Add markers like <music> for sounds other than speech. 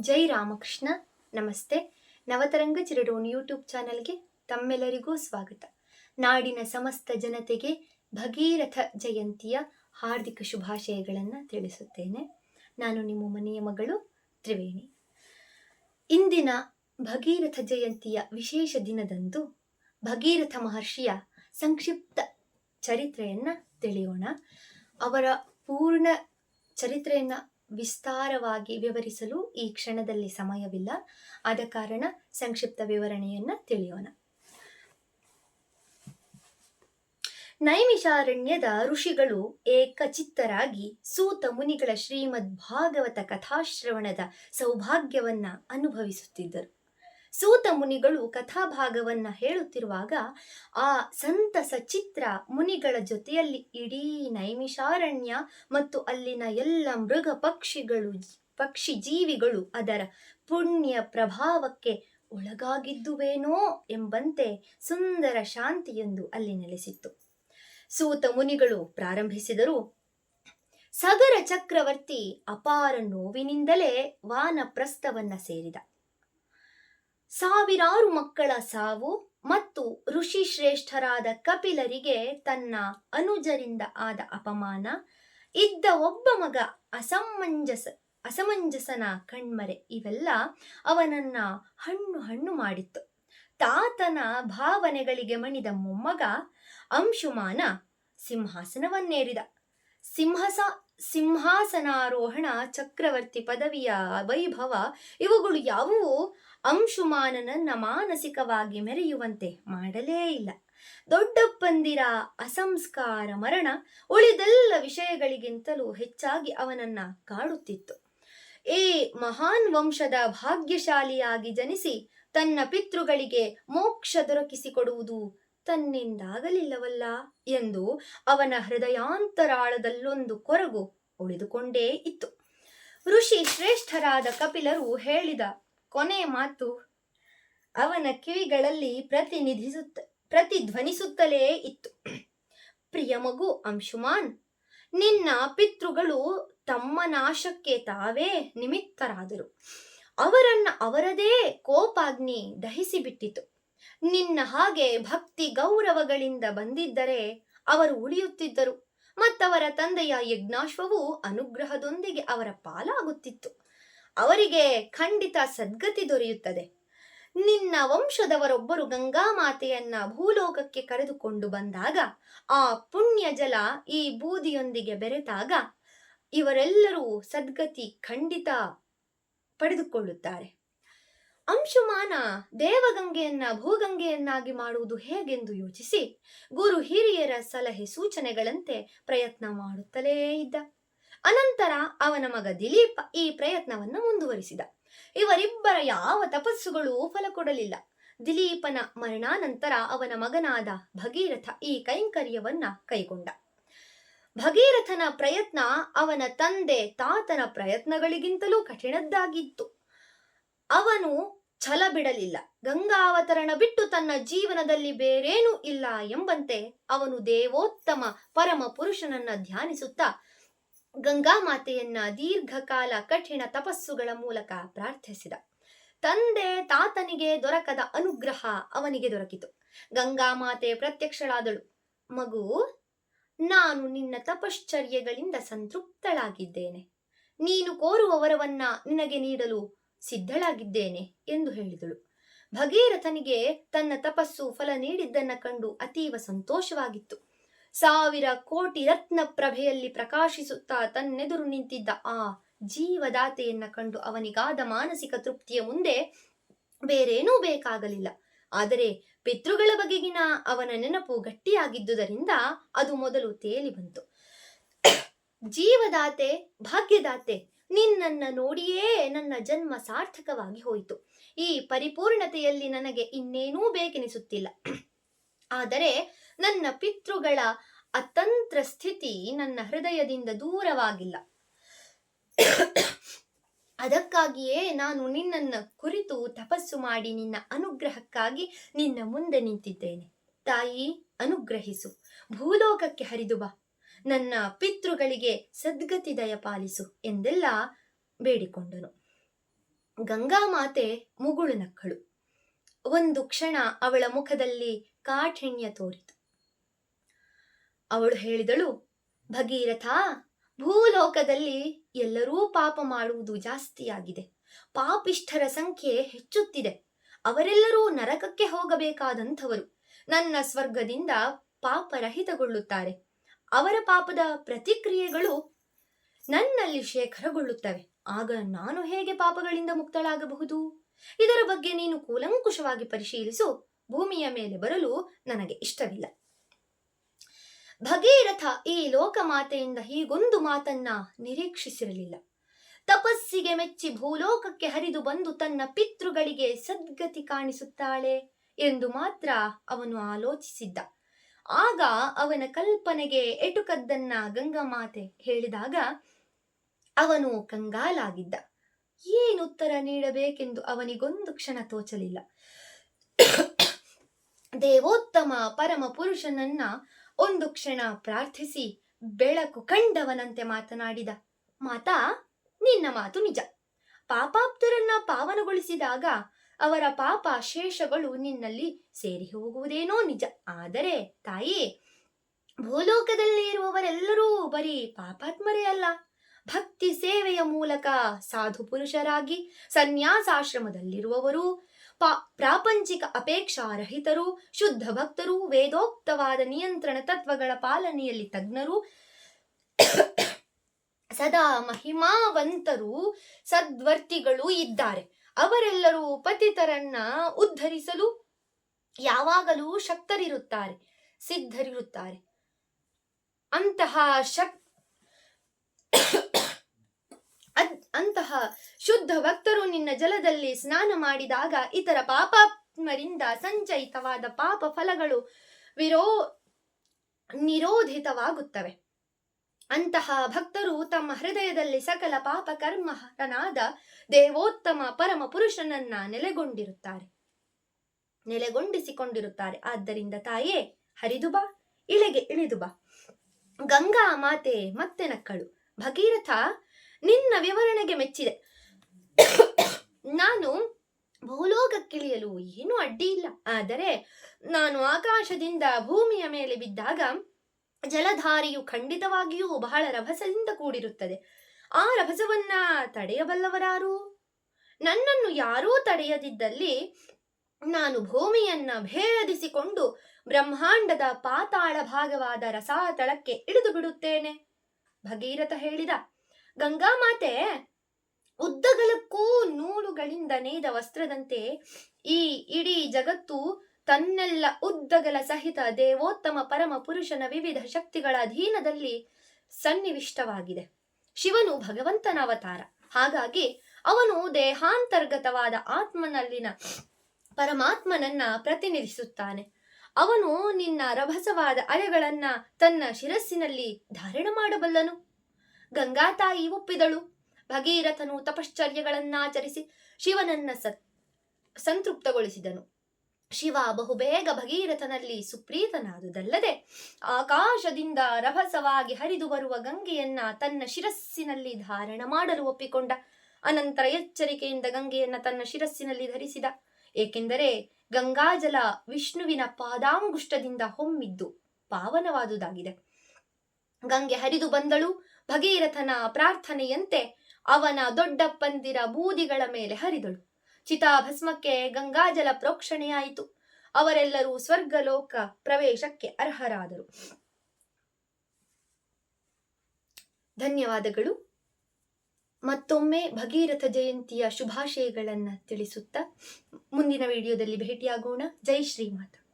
ಜೈ ರಾಮಕೃಷ್ಣ. ನಮಸ್ತೆ. ನವತರಂಗ ಚಿರಡೋನ್ ಯೂಟ್ಯೂಬ್ ಚಾನಲ್ಗೆ ತಮ್ಮೆಲ್ಲರಿಗೂ ಸ್ವಾಗತ. ನಾಡಿನ ಸಮಸ್ತ ಜನತೆಗೆ ಭಗೀರಥ ಜಯಂತಿಯ ಹಾರ್ದಿಕ ಶುಭಾಶಯಗಳನ್ನು ತಿಳಿಸುತ್ತೇನೆ. ನಾನು ನಿಮ್ಮ ಮನೆಯ ಮಗಳು ತ್ರಿವೇಣಿ. ಇಂದಿನ ಭಗೀರಥ ಜಯಂತಿಯ ವಿಶೇಷ ದಿನದಂದು ಭಗೀರಥ ಮಹರ್ಷಿಯ ಸಂಕ್ಷಿಪ್ತ ಚರಿತ್ರೆಯನ್ನು ತಿಳಿಯೋಣ. ಅವರ ಪೂರ್ಣ ಚರಿತ್ರೆಯನ್ನ ವಿಸ್ತಾರವಾಗಿ ವಿವರಿಸಲು ಈ ಕ್ಷಣದಲ್ಲಿ ಸಮಯವಿಲ್ಲ. ಆದ ಕಾರಣ ಸಂಕ್ಷಿಪ್ತ ವಿವರಣೆಯನ್ನು ತಿಳಿಯೋಣ. ನೈಮಿಷಾರಣ್ಯದ ಋಷಿಗಳು ಏಕಚಿತ್ತರಾಗಿ ಸೂತ ಮುನಿಗಳ ಶ್ರೀಮದ್ ಭಾಗವತ ಕಥಾಶ್ರವಣದ ಸೌಭಾಗ್ಯವನ್ನ ಅನುಭವಿಸುತ್ತಿದ್ದರು. ಸೂತ ಮುನಿಗಳು ಕಥಾಭಾಗವನ್ನ ಹೇಳುತ್ತಿರುವಾಗ, ಆ ಸಂತಸ ಚಿತ್ರ ಮುನಿಗಳ ಜೊತೆಯಲ್ಲಿ ಇಡೀ ನೈಮಿಷಾರಣ್ಯ ಮತ್ತು ಅಲ್ಲಿನ ಎಲ್ಲ ಮೃಗ ಪಕ್ಷಿಗಳು, ಪಕ್ಷಿ ಜೀವಿಗಳು ಅದರ ಪುಣ್ಯ ಪ್ರಭಾವಕ್ಕೆ ಒಳಗಾಗಿದ್ದುವೇನೋ ಎಂಬಂತೆ ಸುಂದರ ಶಾಂತಿಯೊಂದು ಅಲ್ಲಿ ನೆಲೆಸಿತ್ತು. ಸೂತ ಮುನಿಗಳು ಪ್ರಾರಂಭಿಸಿದರು, ಸಗರ ಚಕ್ರವರ್ತಿ ಅಪಾರ ನೋವಿನಿಂದಲೇ ವಾನಪ್ರಸ್ಥವನ್ನ ಸೇರಿದ. ಸಾವಿರಾರು ಮಕ್ಕಳ ಸಾವು ಮತ್ತು ಋಷಿ ಶ್ರೇಷ್ಠರಾದ ಕಪಿಲರಿಗೆ ತನ್ನ ಅನುಜರಿಂದ ಆದ ಅಪಮಾನ, ಇದ್ದ ಒಬ್ಬ ಮಗ ಅಸಮಂಜಸ, ಅಸಮಂಜಸನ ಕಣ್ಮರೆ ಇವೆಲ್ಲ ಅವನನ್ನ ಹಣ್ಣು ಹಣ್ಣು ಮಾಡಿತ್ತು. ತಾತನ ಭಾವನೆಗಳಿಗೆ ಮಣಿದ ಮೊಮ್ಮಗ ಅಂಶುಮಾನ ಸಿಂಹಾಸನವನ್ನೇರಿದ. ಸಿಂಹಸ ಸಿಂಹಾಸನಾರೋಹಣ ಚಕ್ರವರ್ತಿ ಪದವಿಯ ವೈಭವ, ಇವುಗಳು ಯಾವುವು? ಅಂಶುಮಾನನನ್ನ ಮಾನಸಿಕವಾಗಿ ಮೆರೆಯುವಂತೆ ಮಾಡಲೇ ಇಲ್ಲ. ದೊಡ್ಡಪ್ಪಂದಿರ ಅಸಂಸ್ಕಾರ ಮರಣ ಉಳಿದೆಲ್ಲ ವಿಷಯಗಳಿಗಿಂತಲೂ ಹೆಚ್ಚಾಗಿ ಅವನನ್ನ ಕಾಡುತ್ತಿತ್ತು. ಈ ಮಹಾನ್ ವಂಶದ ಭಾಗ್ಯಶಾಲಿಯಾಗಿ ಜನಿಸಿ ತನ್ನ ಪಿತೃಗಳಿಗೆ ಮೋಕ್ಷ ದೊರಕಿಸಿಕೊಡುವುದು ತನ್ನಿಂದಾಗಲಿಲ್ಲವಲ್ಲ ಎಂದು ಅವನ ಹೃದಯಾಂತರಾಳದಲ್ಲೊಂದು ಕೊರಗು ಉಳಿದುಕೊಂಡೇ ಇತ್ತು. ಋಷಿ ಶ್ರೇಷ್ಠರಾದ ಕಪಿಲರು ಹೇಳಿದ ಕೊನೆ ಮಾತು ಅವನ ಕಿವಿಗಳಲ್ಲಿ ಪ್ರತಿನಿಧಿಸುತ್ತ, ಪ್ರತಿಧ್ವನಿಸುತ್ತಲೇ ಇತ್ತು. ಪ್ರಿಯ ಮಗು ಅಂಶುಮಾನ್, ನಿನ್ನ ಪಿತೃಗಳು ತಮ್ಮ ನಾಶಕ್ಕೆ ತಾವೇ ನಿಮಿತ್ತರಾದರು. ಅವರನ್ನ ಅವರದೇ ಕೋಪಾಗ್ನಿ ದಹಿಸಿಬಿಟ್ಟಿತು. ನಿನ್ನ ಹಾಗೆ ಭಕ್ತಿ ಗೌರವಗಳಿಂದ ಬಂದಿದ್ದರೆ ಅವರು ಉಳಿಯುತ್ತಿದ್ದರು. ಮತ್ತವರ ತಂದೆಯ ಯಜ್ಞಾಶ್ವವು ಅನುಗ್ರಹದೊಂದಿಗೆ ಅವರ ಪಾಲಾಗುತ್ತಿತ್ತು. ಅವರಿಗೆ ಖಂಡಿತ ಸದ್ಗತಿ ದೊರೆಯುತ್ತದೆ. ನಿನ್ನ ವಂಶದವರೊಬ್ಬರು ಗಂಗಾಮಾತೆಯನ್ನ ಭೂಲೋಕಕ್ಕೆ ಕರೆದುಕೊಂಡು ಬಂದಾಗ, ಆ ಪುಣ್ಯ ಜಲ ಈ ಬೂದಿಯೊಂದಿಗೆ ಬೆರೆತಾಗ, ಇವರೆಲ್ಲರೂ ಸದ್ಗತಿ ಖಂಡಿತ ಪಡೆದುಕೊಳ್ಳುತ್ತಾರೆ. ಅಂಶುಮಾನ ದೇವಗಂಗೆಯನ್ನ, ಭೂಗಂಗೆಯನ್ನಾಗಿ ಮಾಡುವುದು ಹೇಗೆಂದು ಯೋಚಿಸಿ ಗುರು ಹಿರಿಯರ ಸಲಹೆ ಸೂಚನೆಗಳಂತೆ ಪ್ರಯತ್ನ ಮಾಡುತ್ತಲೇ ಇದ್ದ. ಅನಂತರ ಅವನ ಮಗ ದಿಲೀಪ ಈ ಪ್ರಯತ್ನವನ್ನು ಮುಂದುವರಿಸಿದ. ಇವರಿಬ್ಬರ ಯಾವ ತಪಸ್ಸುಗಳು ಫಲ ಕೊಡಲಿಲ್ಲ. ದಿಲೀಪನ ಮರಣಾನಂತರ ಅವನ ಮಗನಾದ ಭಗೀರಥ ಈ ಕೈಂಕರ್ಯವನ್ನ ಕೈಗೊಂಡ. ಭಗೀರಥನ ಪ್ರಯತ್ನ ಅವನ ತಂದೆ ತಾತನ ಪ್ರಯತ್ನಗಳಿಗಿಂತಲೂ ಕಠಿಣದ್ದಾಗಿತ್ತು. ಅವನು ಛಲ ಬಿಡಲಿಲ್ಲ. ಗಂಗಾವತರಣ ಬಿಟ್ಟು ತನ್ನ ಜೀವನದಲ್ಲಿ ಬೇರೇನೂ ಇಲ್ಲ ಎಂಬಂತೆ ಅವನು ದೇವೋತ್ತಮ ಪರಮ ಪುರುಷನನ್ನ ಧ್ಯಾನಿಸುತ್ತಾ ಗಂಗಾಮಾತೆಯನ್ನ ದೀರ್ಘಕಾಲ ಕಠಿಣ ತಪಸ್ಸುಗಳ ಮೂಲಕ ಪ್ರಾರ್ಥಿಸಿದ. ತಂದೆ ತಾತನಿಗೆ ದೊರಕದ ಅನುಗ್ರಹ ಅವನಿಗೆ ದೊರಕಿತು. ಗಂಗಾ ಮಾತೆ ಪ್ರತ್ಯಕ್ಷಳಾದಳು. ಮಗು, ನಾನು ನಿನ್ನ ತಪಶ್ಚರ್ಯಗಳಿಂದ ಸಂತೃಪ್ತಳಾಗಿದ್ದೇನೆ. ನೀನು ಕೋರುವ ವರವನ್ನ ನಿನಗೆ ನೀಡಲು ಸಿದ್ಧಳಾಗಿದ್ದೇನೆ ಎಂದು ಹೇಳಿದಳು. ಭಗೀರಥನಿಗೆ ತನ್ನ ತಪಸ್ಸು ಫಲ ನೀಡಿದ್ದನ್ನ ಕಂಡು ಅತೀವ ಸಂತೋಷವಾಗಿತ್ತು. ಸಾವಿರ ಕೋಟಿ ರತ್ನ ಪ್ರಭೆಯಲ್ಲಿ ಪ್ರಕಾಶಿಸುತ್ತಾ ತನ್ನೆದುರು ನಿಂತಿದ್ದ ಆ ಜೀವದಾತೆಯನ್ನ ಕಂಡು ಅವನಿಗಾದ ಮಾನಸಿಕ ತೃಪ್ತಿಯ ಮುಂದೆ ಬೇರೇನೂ ಬೇಕಾಗಲಿಲ್ಲ. ಆದರೆ ಪಿತೃಗಳ ಬಗೆಗಿನ ಅವನ ನೆನಪು ಗಟ್ಟಿಯಾಗಿದ್ದುದರಿಂದ ಅದು ಮೊದಲು ತೇಲಿ ಬಂತು <coughs> ಜೀವದಾತೆ, ಭಾಗ್ಯದಾತೆ ನಿನ್ನನ್ನ ನೋಡಿಯೇ ನನ್ನ ಜನ್ಮ ಸಾರ್ಥಕವಾಗಿ ಹೋಯಿತು. ಈ ಪರಿಪೂರ್ಣತೆಯಲ್ಲಿ ನನಗೆ ಇನ್ನೇನೂ ಬೇಕೆನಿಸುತ್ತಿಲ್ಲ. ಆದರೆ ನನ್ನ ಪಿತೃಗಳ ಅತಂತ್ರ ಸ್ಥಿತಿ ನನ್ನ ಹೃದಯದಿಂದ ದೂರವಾಗಿಲ್ಲ. ಅದಕ್ಕಾಗಿಯೇ ನಾನು ನಿನ್ನನ್ನು ಕುರಿತು ತಪಸ್ಸು ಮಾಡಿ ನಿನ್ನ ಅನುಗ್ರಹಕ್ಕಾಗಿ ನಿನ್ನ ಮುಂದೆ ನಿಂತಿದ್ದೇನೆ. ತಾಯಿ, ಅನುಗ್ರಹಿಸು. ಭೂಲೋಕಕ್ಕೆ ಹರಿದು ಬಾ. ನನ್ನ ಪಿತೃಗಳಿಗೆ ಸದ್ಗತಿ ದಯಪಾಲಿಸು ಎಂದೆಲ್ಲ ಬೇಡಿಕೊಂಡನು. ಗಂಗಾ ಮಾತೆ ಮುಗುಳು ನಕ್ಕಳು. ಒಂದು ಕ್ಷಣ ಅವಳ ಮುಖದಲ್ಲಿ ಕಾಠಿಣ್ಯ ತೋರಿತು. ಅವಳು ಹೇಳಿದಳು, ಭಗೀರಥ, ಭೂಲೋಕದಲ್ಲಿ ಎಲ್ಲರೂ ಪಾಪ ಮಾಡುವುದು ಜಾಸ್ತಿಯಾಗಿದೆ. ಪಾಪಿಷ್ಠರ ಸಂಖ್ಯೆ ಹೆಚ್ಚುತ್ತಿದೆ. ಅವರೆಲ್ಲರೂ ನರಕಕ್ಕೆ ಹೋಗಬೇಕಾದಂಥವರು. ನನ್ನ ಸ್ವರ್ಗದಿಂದ ಪಾಪರಹಿತಗೊಳ್ಳುತ್ತಾರೆ ಅವರ ಪಾಪದ ಪ್ರತಿಕ್ರಿಯೆಗಳು ನನ್ನಲ್ಲಿ ಶೇಖರಗೊಳ್ಳುತ್ತವೆ. ಆಗ ನಾನು ಹೇಗೆ ಪಾಪಗಳಿಂದ ಮುಕ್ತಳಾಗಬಹುದು? ಇದರ ಬಗ್ಗೆ ನೀನು ಕೂಲಂಕುಷವಾಗಿ ಪರಿಶೀಲಿಸು. ಭೂಮಿಯ ಮೇಲೆ ಬರಲು ನನಗೆ ಇಷ್ಟವಿಲ್ಲ. ಭಗೀರಥ ಈ ಲೋಕಮಾತೆಯಿಂದ ಹೀಗೊಂದು ಮಾತನ್ನ ನಿರೀಕ್ಷಿಸಿರಲಿಲ್ಲ. ತಪಸ್ಸಿಗೆ ಮೆಚ್ಚಿ ಭೂಲೋಕಕ್ಕೆ ಹರಿದು ಬಂದು ತನ್ನ ಪಿತೃಗಳಿಗೆ ಸದ್ಗತಿ ಕಾಣಿಸುತ್ತಾಳೆ ಎಂದು ಮಾತ್ರ ಅವನು ಆಲೋಚಿಸಿದ್ದ. ಆಗ ಅವನ ಕಲ್ಪನೆಗೆ ಎಟುಕದ್ದನ್ನ ಗಂಗಾಮಾತೆ ಹೇಳಿದಾಗ ಅವನು ಕಂಗಾಲಾಗಿದ್ದ. ಏನು ಉತ್ತರ ನೀಡಬೇಕೆಂದು ಅವನಿಗೊಂದು ಕ್ಷಣ ತೋಚಲಿಲ್ಲ. ದೇವೋತ್ತಮ ಪರಮ ಪುರುಷನನ್ನ ಒಂದು ಕ್ಷಣ ಪ್ರಾರ್ಥಿಸಿ ಬೆಳಕು ಕಂಡವನಂತೆ ಮಾತನಾಡಿದ, ಮಾತಾ, ನಿನ್ನ ಮಾತು ನಿಜ. ಪಾಪಾಪ್ತರನ್ನ ಪಾವನಗೊಳಿಸಿದಾಗ ಅವರ ಪಾಪ ಶೇಷಗಳು ನಿನ್ನಲ್ಲಿ ಸೇರಿ ಹೋಗುವುದೇನೋ ನಿಜ. ಆದರೆ ತಾಯಿ, ಭೂಲೋಕದಲ್ಲಿ ಇರುವವರೆಲ್ಲರೂ ಬರೀ ಪಾಪಾತ್ಮರೇ ಅಲ್ಲ. ಭಕ್ತಿ ಸೇವೆಯ ಮೂಲಕ ಸಾಧು ಪುರುಷರಾಗಿ, ಸನ್ಯಾಸಾಶ್ರಮದಲ್ಲಿರುವವರು, ಪಾ, ಪ್ರಾಪಂಚಿಕ ಅಪೇಕ್ಷಾರಹಿತರು ಶುದ್ಧ ಭಕ್ತರು, ವೇದೋಕ್ತವಾದ ನಿಯಂತ್ರಣ ತತ್ವಗಳ ಪಾಲನೆಯಲ್ಲಿ ತಜ್ಞರು, ಸದಾ ಮಹಿಮಾವಂತರು, ಸದ್ವರ್ತಿಗಳು ಇದ್ದಾರೆ. ಅವರೆಲ್ಲರೂ ಪತಿತರನ್ನ ಉದ್ಧರಿಸಲು ಯಾವಾಗಲೂ ಶಕ್ತರಿರುತ್ತಾರೆ, ಸಿದ್ಧರಿರುತ್ತಾರೆ. ಅಂತಹ ಶಕ್ ಅಂತಹ ಶುದ್ಧ ಭಕ್ತರು ನಿನ್ನ ಜಲದಲ್ಲಿ ಸ್ನಾನ ಮಾಡಿದಾಗ ಇತರ ಪಾಪಾತ್ಮರಿಂದ ಸಂಚಯಿತವಾದ ಪಾಪ ಫಲಗಳು ವಿರೋ, ನಿರೋಧಿತವಾಗುತ್ತವೆ. ಅಂತಹ ಭಕ್ತರು ತಮ್ಮ ಹೃದಯದಲ್ಲಿ ಸಕಲ ಪಾಪ ಕರ್ಮಹರನಾದ ದೇವೋತ್ತಮ ಪರಮ ಪುರುಷನನ್ನ ನೆಲೆಗೊಂಡಿರುತ್ತಾರೆ. ನೆಲೆಗೊಂಡಿಸಿಕೊಂಡಿರುತ್ತಾರೆ. ಆದ್ದರಿಂದ ತಾಯೇ, ಹರಿದು ಬಾ ಇಳೆಗೆ ಇಳಿದು ಬಾ. ಗಂಗಾ ಮಾತೆ, ಮತ್ತೆ ನಕ್ಕಳು. ಭಗೀರಥ ನಿನ್ನ ವಿವರಣೆಗೆ ಮೆಚ್ಚಿದೆ. ನಾನು ಭೂಲೋಕಕ್ಕಿಳಿಯಲು ಏನೂ ಅಡ್ಡಿ ಇಲ್ಲ ಆದರೆ ನಾನು ಆಕಾಶದಿಂದ ಭೂಮಿಯ ಮೇಲೆ ಬಿದ್ದಾಗ ಜಲಧಾರಿಯು ಖಂಡಿತವಾಗಿಯೂ ಬಹಳ ರಭಸದಿಂದ ಕೂಡಿರುತ್ತದೆ. ಆ ರಭಸವನ್ನ ತಡೆಯಬಲ್ಲವರಾರು? ನನ್ನನ್ನು ಯಾರೂ ತಡೆಯದಿದ್ದಲ್ಲಿ ನಾನು ಭೂಮಿಯನ್ನ ಭೇದಿಸಿಕೊಂಡು ಬ್ರಹ್ಮಾಂಡದ ಪಾತಾಳ ಭಾಗವಾದ ರಸಾತಳಕ್ಕೆ ಇಳಿದು ಬಿಡುತ್ತೇನೆ. ಭಗೀರಥ ಹೇಳಿದ ಗಂಗಾಮಾತೆ ಉದ್ದಗಲಕ್ಕೂ ನೂಲುಗಳಿಂದ ನೇಯ್ದ ವಸ್ತ್ರದಂತೆ ಈ ಇಡೀ ಜಗತ್ತು ತನ್ನೆಲ್ಲ ಉದ್ದಗಲ ಸಹಿತ ದೇವೋತ್ತಮ ಪರಮ ಪುರುಷನ ವಿವಿಧ ಶಕ್ತಿಗಳ ಅಧೀನದಲ್ಲಿ ಸನ್ನಿವಿಷ್ಟವಾಗಿದೆ. ಶಿವನು ಭಗವಂತನ ಅವತಾರ. ಹಾಗಾಗಿ ಅವನು ದೇಹಾಂತರ್ಗತವಾದ ಆತ್ಮನಲ್ಲಿನ ಪರಮಾತ್ಮನನ್ನ ಪ್ರತಿನಿಧಿಸುತ್ತಾನೆ. ಅವನು ನಿನ್ನ ರಭಸವಾದ ಅಲೆಗಳನ್ನ ತನ್ನ ಶಿರಸ್ಸಿನಲ್ಲಿ ಧಾರಣ ಮಾಡಬಲ್ಲನು. ಗಂಗಾತಾಯಿ ಒಪ್ಪಿದಳು. ಭಗೀರಥನು ತಪಶ್ಚರ್ಯಗಳನ್ನಾಚರಿಸಿ ಶಿವನನ್ನ ಸತ್, ಸಂತೃಪ್ತಗೊಳಿಸಿದನು. ಶಿವ ಬಹುಬೇಗ ಭಗೀರಥನಲ್ಲಿ ಸುಪ್ರೀತನಾದುದಲ್ಲದೆ ಆಕಾಶದಿಂದ ರಭಸವಾಗಿ ಹರಿದು ಬರುವ ಗಂಗೆಯನ್ನ ತನ್ನ ಶಿರಸ್ಸಿನಲ್ಲಿ ಧಾರಣ ಮಾಡಲು ಒಪ್ಪಿಕೊಂಡ. ಅನಂತರ ಎಚ್ಚರಿಕೆಯಿಂದ ಗಂಗೆಯನ್ನ ತನ್ನ ಶಿರಸ್ಸಿನಲ್ಲಿ ಧರಿಸಿದ. ಏಕೆಂದರೆ ಗಂಗಾಜಲ ವಿಷ್ಣುವಿನ ಪಾದಾಂಗುಷ್ಟದಿಂದ ಹೊಮ್ಮಿದ್ದು ಪಾವನವಾದುದಾಗಿದೆ. ಗಂಗೆ ಹರಿದು ಬಂದಳು ಭಗೀರಥನ ಪ್ರಾರ್ಥನೆಯಂತೆ ಅವನ ದೊಡ್ಡಪ್ಪಂದಿರ ಬೂದಿಗಳ ಮೇಲೆ ಹರಿದಳು. ಚಿತಾಭಸ್ಮಕ್ಕೆ ಗಂಗಾಜಲ ಪ್ರೋಕ್ಷಣೆಯಾಯಿತು ಅವರೆಲ್ಲರೂ ಸ್ವರ್ಗಲೋಕ ಪ್ರವೇಶಕ್ಕೆ ಅರ್ಹರಾದರು. ಧನ್ಯವಾದಗಳು. ಮತ್ತೊಮ್ಮೆ ಭಗೀರಥ ಜಯಂತಿಯ ಶುಭಾಶಯಗಳನ್ನು ತಿಳಿಸುತ್ತಾ ಮುಂದಿನ ವಿಡಿಯೋದಲ್ಲಿ ಭೇಟಿಯಾಗೋಣ. ಜೈ ಶ್ರೀಮಾತ.